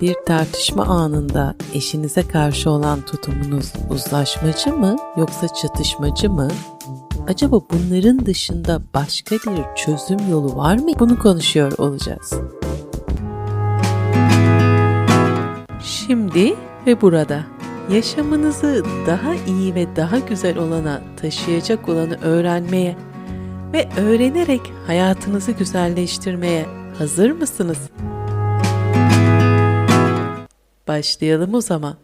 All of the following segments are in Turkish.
Bir tartışma anında eşinize karşı olan tutumunuz uzlaşmacı mı yoksa çatışmacı mı? Acaba bunların dışında başka bir çözüm yolu var mı? Bunu konuşuyor olacağız. Şimdi ve burada yaşamınızı daha iyi ve daha güzel olana taşıyacak olanı öğrenmeye ve öğrenerek hayatınızı güzelleştirmeye hazır mısınız? Başlayalım o zaman.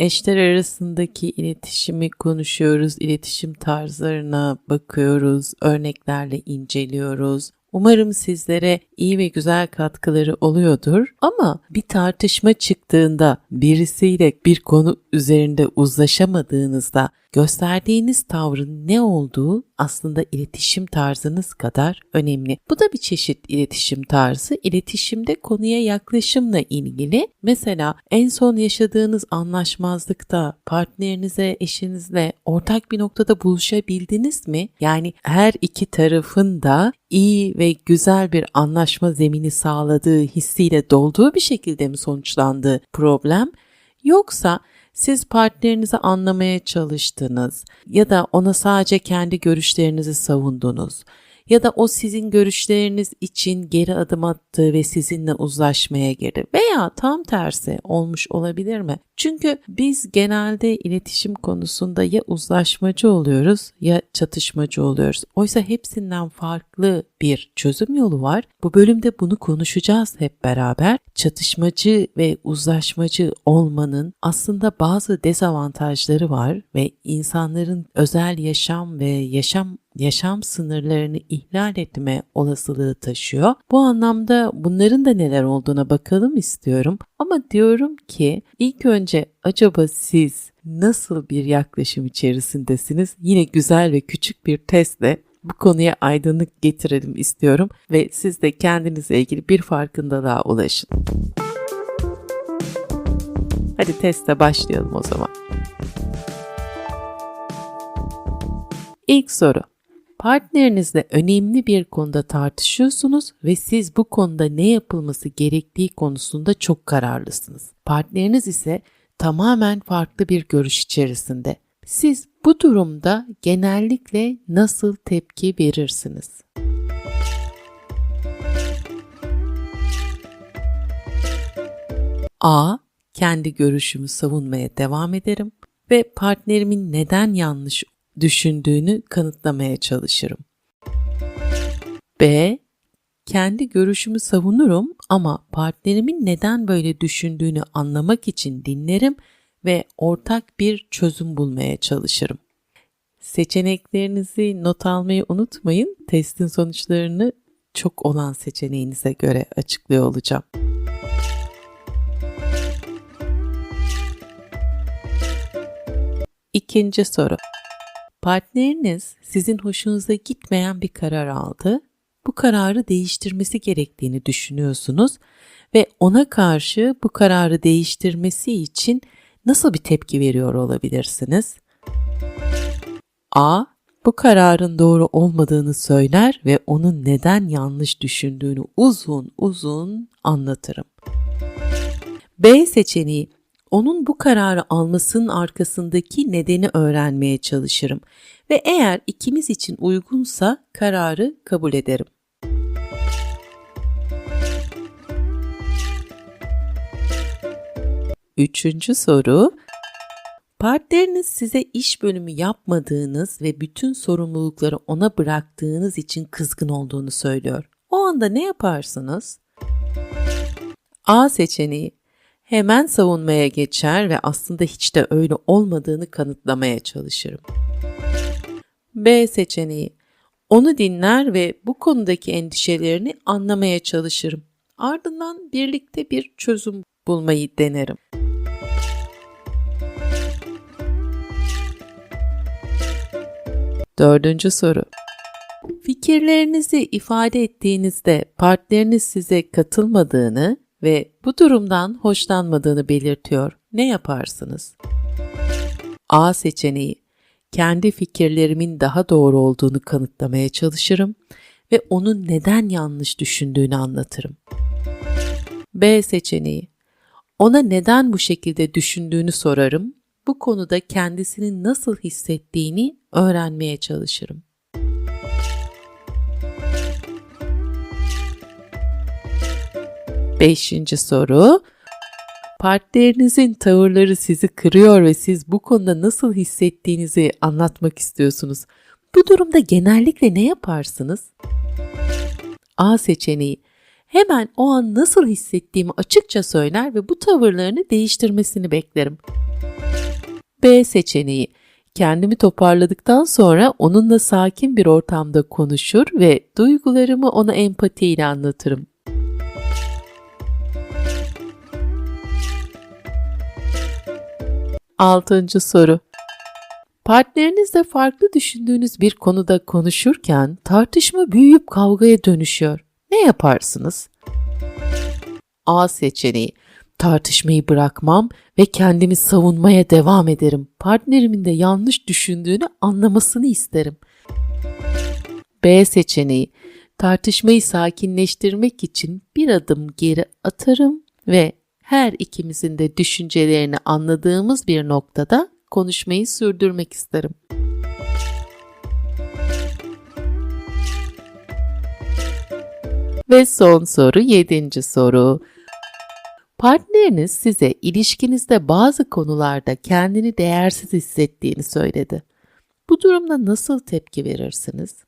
Eşler arasındaki iletişimi konuşuyoruz, iletişim tarzlarına bakıyoruz, örneklerle inceliyoruz. Umarım sizlere iyi ve güzel katkıları oluyordur. Ama bir tartışma çıktığında birisiyle bir konu üzerinde uzlaşamadığınızda gösterdiğiniz tavrın ne olduğu aslında iletişim tarzınız kadar önemli. Bu da bir çeşit iletişim tarzı. İletişimde konuya yaklaşımla ilgili. Mesela en son yaşadığınız anlaşmazlıkta partnerinize, eşinizle ortak bir noktada buluşabildiniz mi? Yani her iki tarafın da iyi ve güzel bir anlaşma zemini sağladığı hissiyle dolduğu bir şekilde mi sonuçlandı problem? Yoksa siz partnerinizi anlamaya çalıştınız ya da ona sadece kendi görüşlerinizi savundunuz ya da o sizin görüşleriniz için geri adım attı ve sizinle uzlaşmaya girdi veya tam tersi olmuş olabilir mi? Çünkü biz genelde iletişim konusunda ya uzlaşmacı oluyoruz ya çatışmacı oluyoruz. Oysa hepsinden farklı bir çözüm yolu var. Bu bölümde bunu konuşacağız hep beraber. Çatışmacı ve uzlaşmacı olmanın aslında bazı dezavantajları var ve insanların özel yaşam ve yaşam yaşam sınırlarını ihlal etme olasılığı taşıyor. Bu anlamda bunların da neler olduğuna bakalım istiyorum. Ama diyorum ki ilk önce acaba siz nasıl bir yaklaşım içerisindesiniz? Yine güzel ve küçük bir testle bu konuya aydınlık getirelim istiyorum ve siz de kendinizle ilgili bir farkındalığa ulaşın. Hadi teste başlayalım o zaman. İlk soru. Partnerinizle önemli bir konuda tartışıyorsunuz ve siz bu konuda ne yapılması gerektiği konusunda çok kararlısınız. Partneriniz ise tamamen farklı bir görüş içerisinde. Siz bu durumda genellikle nasıl tepki verirsiniz? A. Kendi görüşümü savunmaya devam ederim ve partnerimin neden yanlış düşündüğünü kanıtlamaya çalışırım. B. Kendi görüşümü savunurum ama partnerimin neden böyle düşündüğünü anlamak için dinlerim ve ortak bir çözüm bulmaya çalışırım. Seçeneklerinizi not almayı unutmayın. Testin sonuçlarını çok olan seçeneğinize göre açıklıyor olacağım. İkinci soru. Partneriniz sizin hoşunuza gitmeyen bir karar aldı. Bu kararı değiştirmesi gerektiğini düşünüyorsunuz ve ona karşı bu kararı değiştirmesi için nasıl bir tepki veriyor olabilirsiniz? A. Bu kararın doğru olmadığını söyler ve onun neden yanlış düşündüğünü uzun uzun anlatırım. B seçeneği onun bu kararı almasının arkasındaki nedeni öğrenmeye çalışırım ve eğer ikimiz için uygunsa kararı kabul ederim. Üçüncü soru. Partneriniz size iş bölümü yapmadığınız ve bütün sorumlulukları ona bıraktığınız için kızgın olduğunu söylüyor. O anda ne yaparsınız? A seçeneği hemen savunmaya geçer ve aslında hiç de öyle olmadığını kanıtlamaya çalışırım. B seçeneği onu dinler ve bu konudaki endişelerini anlamaya çalışırım. Ardından birlikte bir çözüm bulmayı denerim. Dördüncü soru. Fikirlerinizi ifade ettiğinizde partneriniz size katılmadığını ve bu durumdan hoşlanmadığını belirtiyor. Ne yaparsınız? A seçeneği kendi fikirlerimin daha doğru olduğunu kanıtlamaya çalışırım ve onun neden yanlış düşündüğünü anlatırım. B seçeneği. Ona neden bu şekilde düşündüğünü sorarım. Bu konuda kendisinin nasıl hissettiğini öğrenmeye çalışırım. Beşinci soru. Partnerinizin tavırları sizi kırıyor ve siz bu konuda nasıl hissettiğinizi anlatmak istiyorsunuz. Bu durumda genellikle ne yaparsınız? A seçeneği. Hemen o an nasıl hissettiğimi açıkça söyler ve bu tavırlarını değiştirmesini beklerim. B seçeneği. Kendimi toparladıktan sonra onunla sakin bir ortamda konuşur ve duygularımı ona empatiyle anlatırım. Altıncı soru. Partnerinizle farklı düşündüğünüz bir konuda konuşurken tartışma büyüyüp kavgaya dönüşüyor. Ne yaparsınız? A seçeneği. Tartışmayı bırakmam ve kendimi savunmaya devam ederim. Partnerimin de yanlış düşündüğünü anlamasını isterim. B seçeneği. Tartışmayı sakinleştirmek için bir adım geri atarım ve her ikimizin de düşüncelerini anladığımız bir noktada konuşmayı sürdürmek isterim. Ve son soru, yedinci soru. Partneriniz size ilişkinizde bazı konularda kendini değersiz hissettiğini söyledi. Bu durumda nasıl tepki verirsiniz?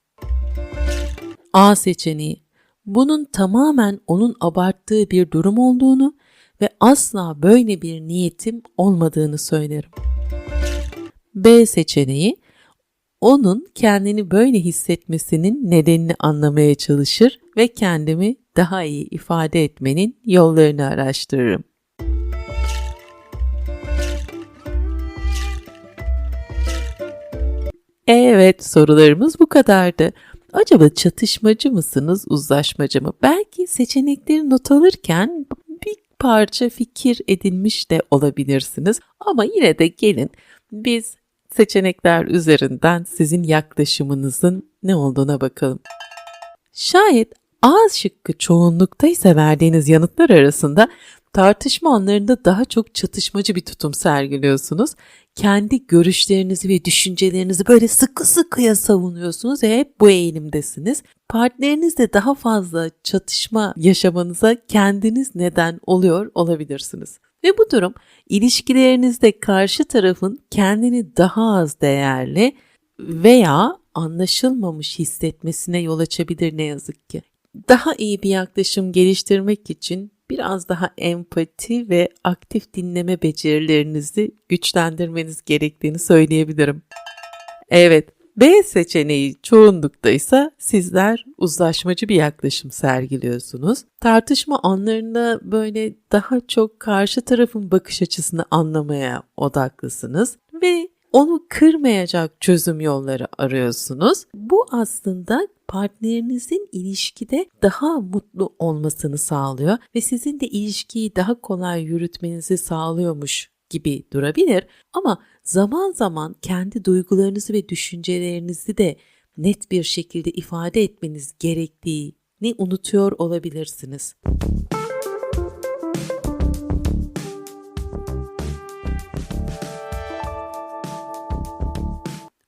A seçeneği. Bunun tamamen onun abarttığı bir durum olduğunu ve asla böyle bir niyetim olmadığını söylerim. B seçeneği onun kendini böyle hissetmesinin nedenini anlamaya çalışır ve kendimi daha iyi ifade etmenin yollarını araştırırım. Evet, sorularımız bu kadardı. Acaba çatışmacı mısınız, uzlaşmacı mı? Belki seçenekleri not alırken parça fikir edinmiş de olabilirsiniz. Ama yine de gelin biz seçenekler üzerinden sizin yaklaşımınızın ne olduğuna bakalım. Şayet A şıkkı çoğunlukta ise verdiğiniz yanıtlar arasında tartışma anlarında daha çok çatışmacı bir tutum sergiliyorsunuz. Kendi görüşlerinizi ve düşüncelerinizi böyle sıkı sıkıya savunuyorsunuz ve hep bu eğilimdesiniz. Partnerinizle daha fazla çatışma yaşamanıza kendiniz neden oluyor olabilirsiniz. Ve bu durum ilişkilerinizde karşı tarafın kendini daha az değerli veya anlaşılmamış hissetmesine yol açabilir ne yazık ki. Daha iyi bir yaklaşım geliştirmek için biraz daha empati ve aktif dinleme becerilerinizi güçlendirmeniz gerektiğini söyleyebilirim. Evet, B seçeneği çoğunlukta ise sizler uzlaşmacı bir yaklaşım sergiliyorsunuz. Tartışma anlarında böyle daha çok karşı tarafın bakış açısını anlamaya odaklısınız ve onu kırmayacak çözüm yolları arıyorsunuz. Bu aslında partnerinizin ilişkide daha mutlu olmasını sağlıyor ve sizin de ilişkiyi daha kolay yürütmenizi sağlıyormuş gibi durabilir ama zaman zaman kendi duygularınızı ve düşüncelerinizi de net bir şekilde ifade etmeniz gerektiğini unutuyor olabilirsiniz.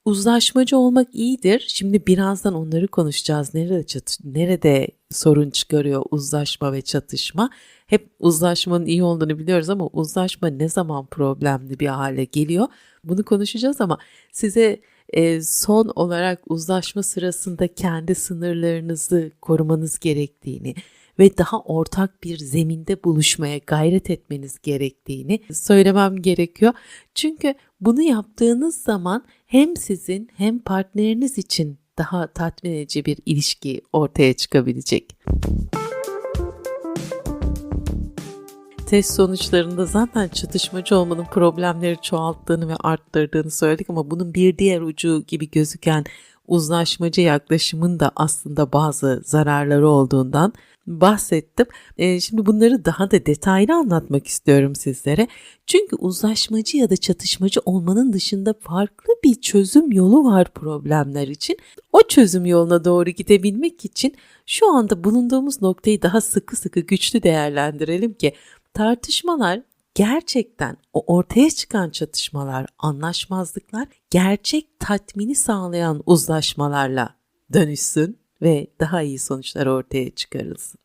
Uzlaşmacı olmak iyidir. Şimdi birazdan onları konuşacağız. Nerede çatış nerede sorun çıkarıyor uzlaşma ve çatışma? Hep uzlaşmanın iyi olduğunu biliyoruz ama uzlaşma ne zaman problemli bir hale geliyor? Bunu konuşacağız ama size e, son olarak uzlaşma sırasında kendi sınırlarınızı korumanız gerektiğini ve daha ortak bir zeminde buluşmaya gayret etmeniz gerektiğini söylemem gerekiyor. Çünkü bunu yaptığınız zaman hem sizin hem partneriniz için daha tatmin edici bir ilişki ortaya çıkabilecek. Test sonuçlarında zaten çatışmacı olmanın problemleri çoğalttığını ve arttırdığını söyledik ama bunun bir diğer ucu gibi gözüken uzlaşmacı yaklaşımın da aslında bazı zararları olduğundan bahsettim. E, şimdi bunları daha da detaylı anlatmak istiyorum sizlere. Çünkü uzlaşmacı ya da çatışmacı olmanın dışında farklı bir çözüm yolu var problemler için. O çözüm yoluna doğru gidebilmek için şu anda bulunduğumuz noktayı daha sıkı sıkı güçlü değerlendirelim ki tartışmalar gerçekten o ortaya çıkan çatışmalar, anlaşmazlıklar gerçek tatmini sağlayan uzlaşmalarla dönüşsün ve daha iyi sonuçlar ortaya çıkarılsın.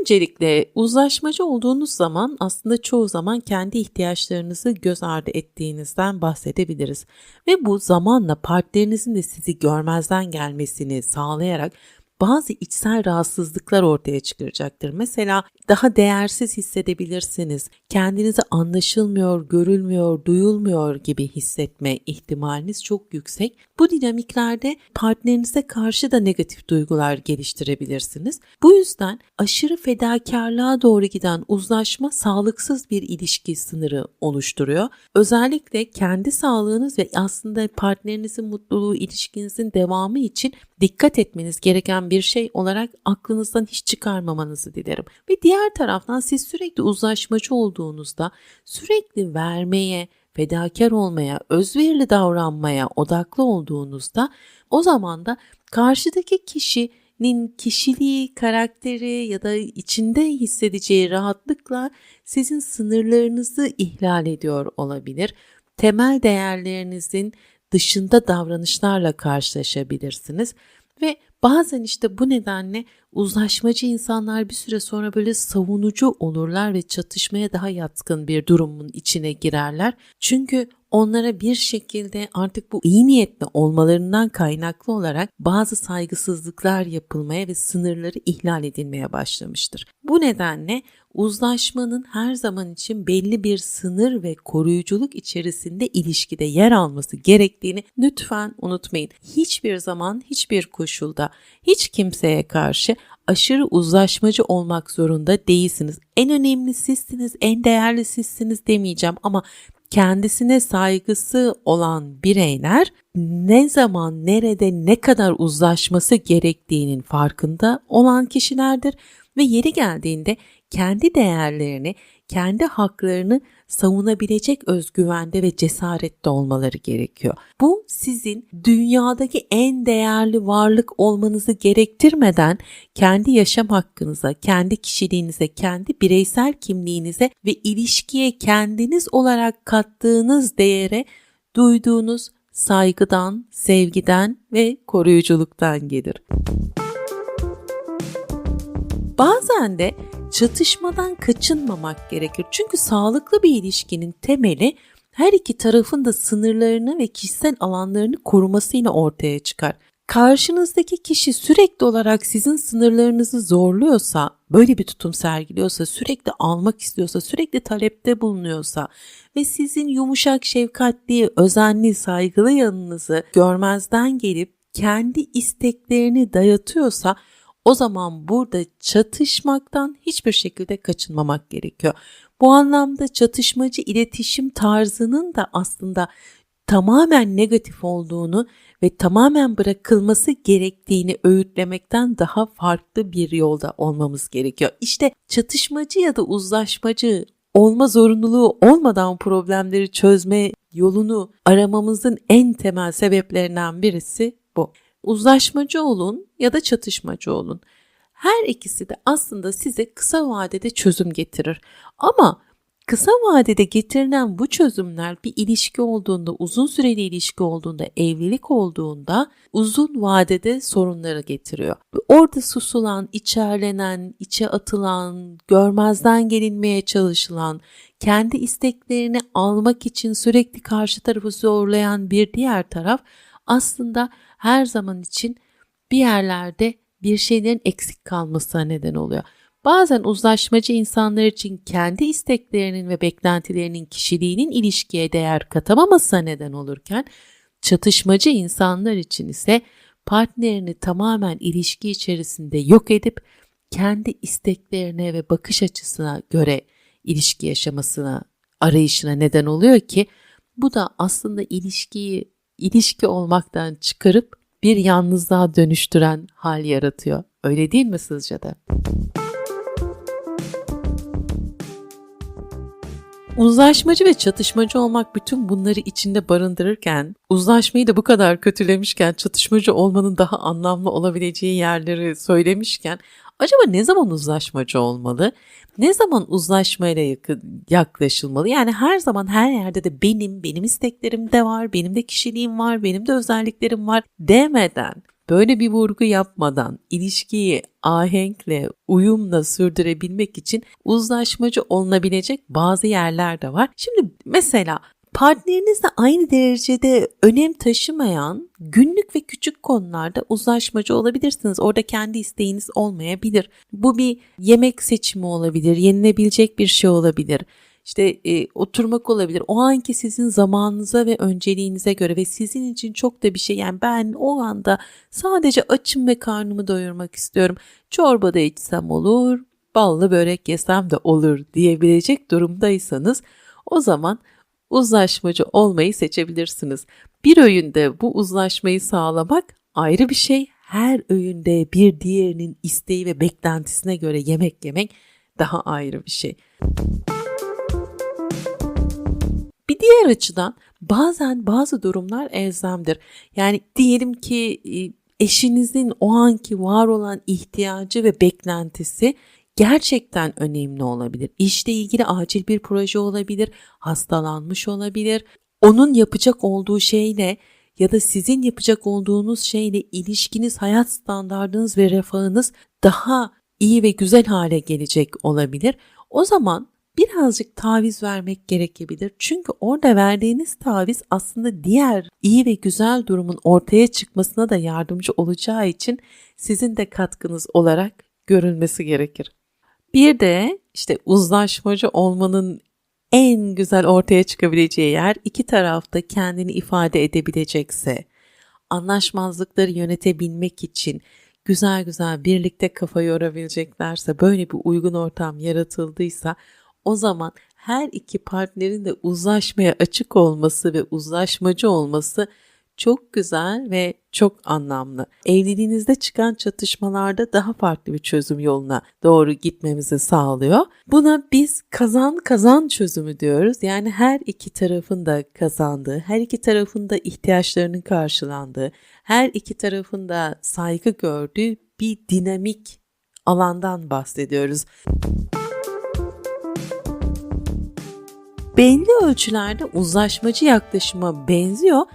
Öncelikle uzlaşmacı olduğunuz zaman aslında çoğu zaman kendi ihtiyaçlarınızı göz ardı ettiğinizden bahsedebiliriz. Ve bu zamanla partnerinizin de sizi görmezden gelmesini sağlayarak bazı içsel rahatsızlıklar ortaya çıkaracaktır. Mesela daha değersiz hissedebilirsiniz. Kendinizi anlaşılmıyor, görülmüyor, duyulmuyor gibi hissetme ihtimaliniz çok yüksek. Bu dinamiklerde partnerinize karşı da negatif duygular geliştirebilirsiniz. Bu yüzden aşırı fedakarlığa doğru giden uzlaşma sağlıksız bir ilişki sınırı oluşturuyor. Özellikle kendi sağlığınız ve aslında partnerinizin mutluluğu, ilişkinizin devamı için dikkat etmeniz gereken bir şey olarak aklınızdan hiç çıkarmamanızı dilerim. Ve diğer taraftan siz sürekli uzlaşmacı olduğunuzda sürekli vermeye, fedakar olmaya, özverili davranmaya odaklı olduğunuzda o zaman da karşıdaki kişinin kişiliği, karakteri ya da içinde hissedeceği rahatlıkla sizin sınırlarınızı ihlal ediyor olabilir. Temel değerlerinizin dışında davranışlarla karşılaşabilirsiniz ve bazen işte bu nedenle uzlaşmacı insanlar bir süre sonra böyle savunucu olurlar ve çatışmaya daha yatkın bir durumun içine girerler. Çünkü onlara bir şekilde artık bu iyi niyetli olmalarından kaynaklı olarak bazı saygısızlıklar yapılmaya ve sınırları ihlal edilmeye başlamıştır. Bu nedenle uzlaşmanın her zaman için belli bir sınır ve koruyuculuk içerisinde ilişkide yer alması gerektiğini lütfen unutmayın. Hiçbir zaman, hiçbir koşulda, hiç kimseye karşı aşırı uzlaşmacı olmak zorunda değilsiniz. En önemli sizsiniz, en değerli sizsiniz demeyeceğim ama kendisine saygısı olan bireyler ne zaman, nerede, ne kadar uzlaşması gerektiğinin farkında olan kişilerdir. Ve yeri geldiğinde kendi değerlerini, kendi haklarını savunabilecek özgüvende ve cesarette olmaları gerekiyor. Bu sizin dünyadaki en değerli varlık olmanızı gerektirmeden kendi yaşam hakkınıza, kendi kişiliğinize, kendi bireysel kimliğinize ve ilişkiye kendiniz olarak kattığınız değere duyduğunuz saygıdan, sevgiden ve koruyuculuktan gelir. Bazen de çatışmadan kaçınmamak gerekir. Çünkü sağlıklı bir ilişkinin temeli her iki tarafın da sınırlarını ve kişisel alanlarını korumasıyla ortaya çıkar. Karşınızdaki kişi sürekli olarak sizin sınırlarınızı zorluyorsa, böyle bir tutum sergiliyorsa, sürekli almak istiyorsa, sürekli talepte bulunuyorsa ve sizin yumuşak, şefkatli, özenli, saygılı yanınızı görmezden gelip kendi isteklerini dayatıyorsa o zaman burada çatışmaktan hiçbir şekilde kaçınmamak gerekiyor. Bu anlamda çatışmacı iletişim tarzının da aslında tamamen negatif olduğunu ve tamamen bırakılması gerektiğini öğütlemekten daha farklı bir yolda olmamız gerekiyor. İşte çatışmacı ya da uzlaşmacı olma zorunluluğu olmadan problemleri çözme yolunu aramamızın en temel sebeplerinden birisi bu uzlaşmacı olun ya da çatışmacı olun. Her ikisi de aslında size kısa vadede çözüm getirir. Ama kısa vadede getirilen bu çözümler bir ilişki olduğunda, uzun süreli ilişki olduğunda, evlilik olduğunda uzun vadede sorunları getiriyor. Orada susulan, içerlenen, içe atılan, görmezden gelinmeye çalışılan, kendi isteklerini almak için sürekli karşı tarafı zorlayan bir diğer taraf aslında her zaman için bir yerlerde bir şeylerin eksik kalmasına neden oluyor. Bazen uzlaşmacı insanlar için kendi isteklerinin ve beklentilerinin kişiliğinin ilişkiye değer katamamasına neden olurken çatışmacı insanlar için ise partnerini tamamen ilişki içerisinde yok edip kendi isteklerine ve bakış açısına göre ilişki yaşamasına arayışına neden oluyor ki bu da aslında ilişkiyi ilişki olmaktan çıkarıp bir yalnızlığa dönüştüren hal yaratıyor. Öyle değil mi sizce de? Uzlaşmacı ve çatışmacı olmak bütün bunları içinde barındırırken, uzlaşmayı da bu kadar kötülemişken, çatışmacı olmanın daha anlamlı olabileceği yerleri söylemişken, acaba ne zaman uzlaşmacı olmalı? Ne zaman uzlaşmayla yaklaşılmalı? Yani her zaman her yerde de benim, benim isteklerim de var, benim de kişiliğim var, benim de özelliklerim var demeden Böyle bir vurgu yapmadan ilişkiyi ahenkle, uyumla sürdürebilmek için uzlaşmacı olunabilecek bazı yerler de var. Şimdi mesela partnerinizle aynı derecede önem taşımayan günlük ve küçük konularda uzlaşmacı olabilirsiniz. Orada kendi isteğiniz olmayabilir. Bu bir yemek seçimi olabilir, yenilebilecek bir şey olabilir işte e, oturmak olabilir. O anki sizin zamanınıza ve önceliğinize göre ve sizin için çok da bir şey yani ben o anda sadece açım ve karnımı doyurmak istiyorum. Çorba da içsem olur, ballı börek yesem de olur diyebilecek durumdaysanız o zaman uzlaşmacı olmayı seçebilirsiniz. Bir öğünde bu uzlaşmayı sağlamak ayrı bir şey. Her öğünde bir diğerinin isteği ve beklentisine göre yemek yemek daha ayrı bir şey. Bir diğer açıdan bazen bazı durumlar elzemdir. Yani diyelim ki eşinizin o anki var olan ihtiyacı ve beklentisi gerçekten önemli olabilir. İşle ilgili acil bir proje olabilir, hastalanmış olabilir. Onun yapacak olduğu şeyle ya da sizin yapacak olduğunuz şeyle ilişkiniz, hayat standartınız ve refahınız daha iyi ve güzel hale gelecek olabilir. O zaman birazcık taviz vermek gerekebilir. Çünkü orada verdiğiniz taviz aslında diğer iyi ve güzel durumun ortaya çıkmasına da yardımcı olacağı için sizin de katkınız olarak görülmesi gerekir. Bir de işte uzlaşmacı olmanın en güzel ortaya çıkabileceği yer iki tarafta kendini ifade edebilecekse, anlaşmazlıkları yönetebilmek için güzel güzel birlikte kafa yorabileceklerse, böyle bir uygun ortam yaratıldıysa o zaman her iki partnerin de uzlaşmaya açık olması ve uzlaşmacı olması çok güzel ve çok anlamlı. Evliliğinizde çıkan çatışmalarda daha farklı bir çözüm yoluna doğru gitmemizi sağlıyor. Buna biz kazan kazan çözümü diyoruz. Yani her iki tarafın da kazandığı, her iki tarafın da ihtiyaçlarının karşılandığı, her iki tarafın da saygı gördüğü bir dinamik alandan bahsediyoruz. belli ölçülerde uzlaşmacı yaklaşıma benziyor.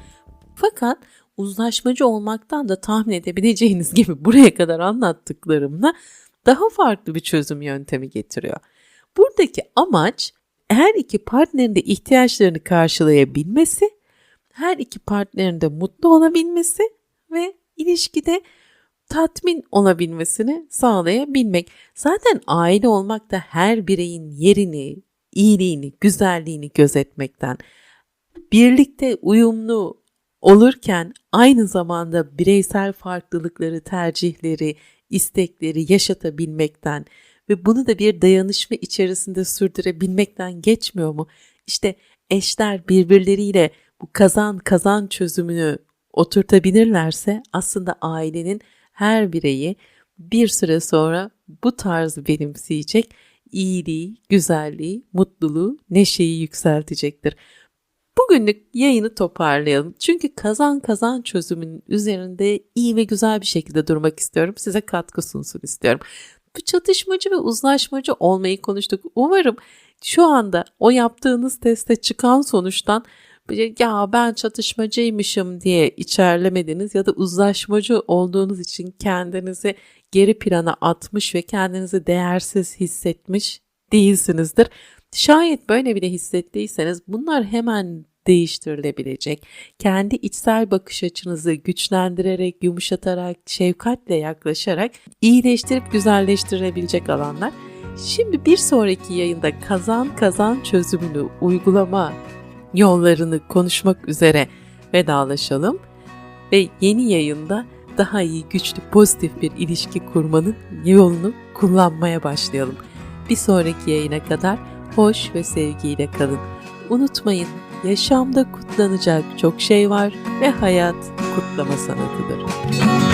Fakat uzlaşmacı olmaktan da tahmin edebileceğiniz gibi buraya kadar anlattıklarımla daha farklı bir çözüm yöntemi getiriyor. Buradaki amaç her iki partnerin de ihtiyaçlarını karşılayabilmesi, her iki partnerin de mutlu olabilmesi ve ilişkide tatmin olabilmesini sağlayabilmek. Zaten aile olmak da her bireyin yerini, iyiliğini, güzelliğini gözetmekten, birlikte uyumlu olurken aynı zamanda bireysel farklılıkları, tercihleri, istekleri yaşatabilmekten ve bunu da bir dayanışma içerisinde sürdürebilmekten geçmiyor mu? İşte eşler birbirleriyle bu kazan kazan çözümünü oturtabilirlerse aslında ailenin her bireyi bir süre sonra bu tarzı benimseyecek iyiliği, güzelliği, mutluluğu, neşeyi yükseltecektir. Bugünlük yayını toparlayalım. Çünkü kazan kazan çözümünün üzerinde iyi ve güzel bir şekilde durmak istiyorum. Size katkı sunsun istiyorum. Bu çatışmacı ve uzlaşmacı olmayı konuştuk. Umarım şu anda o yaptığınız teste çıkan sonuçtan ya ben çatışmacıymışım diye içerlemediniz ya da uzlaşmacı olduğunuz için kendinizi geri plana atmış ve kendinizi değersiz hissetmiş değilsinizdir. Şayet böyle bile hissettiyseniz bunlar hemen değiştirilebilecek. Kendi içsel bakış açınızı güçlendirerek, yumuşatarak, şefkatle yaklaşarak iyileştirip güzelleştirebilecek alanlar. Şimdi bir sonraki yayında kazan kazan çözümünü uygulama yollarını konuşmak üzere vedalaşalım ve yeni yayında daha iyi, güçlü, pozitif bir ilişki kurmanın yolunu kullanmaya başlayalım. Bir sonraki yayına kadar hoş ve sevgiyle kalın. Unutmayın, yaşamda kutlanacak çok şey var ve hayat kutlama sanatıdır.